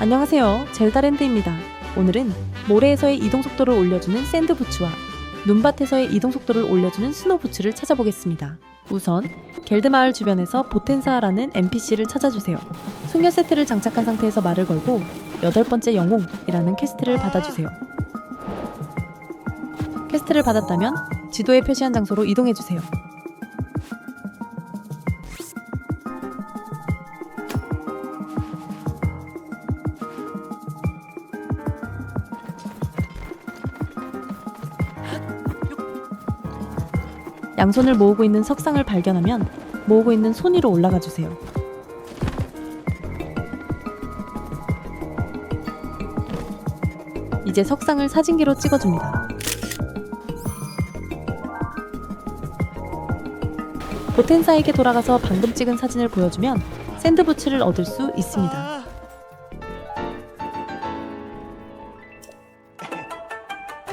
안녕하세요. 젤다랜드입니다. 오늘은 모래에서의 이동 속도를 올려주는 샌드 부츠와 눈밭에서의 이동 속도를 올려주는 스노 부츠를 찾아보겠습니다. 우선 겔드 마을 주변에서 보텐사라는 NPC를 찾아주세요. 숙녀 세트를 장착한 상태에서 말을 걸고 여덟 번째 영웅이라는 퀘스트를 받아주세요. 퀘스트를 받았다면 지도에 표시한 장소로 이동해주세요. 양손을 모으고 있는 석상을 발견하면 모으고 있는 손 위로 올라가 주세요. 이제 석상을 사진기로 찍어줍니다. 보텐사에게 돌아가서 방금 찍은 사진을 보여주면 샌드부츠를 얻을 수 있습니다.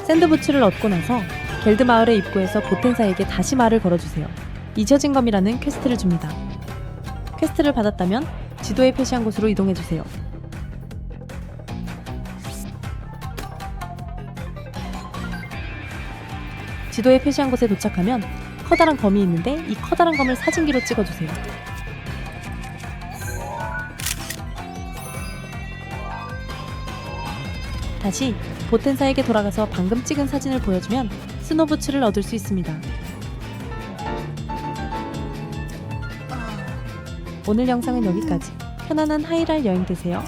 샌드부츠를 얻고 나서 겔드 마을의 입구에서 보텐사에게 다시 말을 걸어주세요. 잊혀진 검이라는 퀘스트를 줍니다. 퀘스트를 받았다면 지도에 표시한 곳으로 이동해주세요. 지도에 표시한 곳에 도착하면 커다란 검이 있는데 이 커다란 검을 사진기로 찍어주세요. 다시 보텐사에게 돌아가서 방금 찍은 사진을 보여주면 스노부츠를 얻을 수 있습니다. 오늘 영상은 여기까지. 편안한 하이랄 여행 되세요.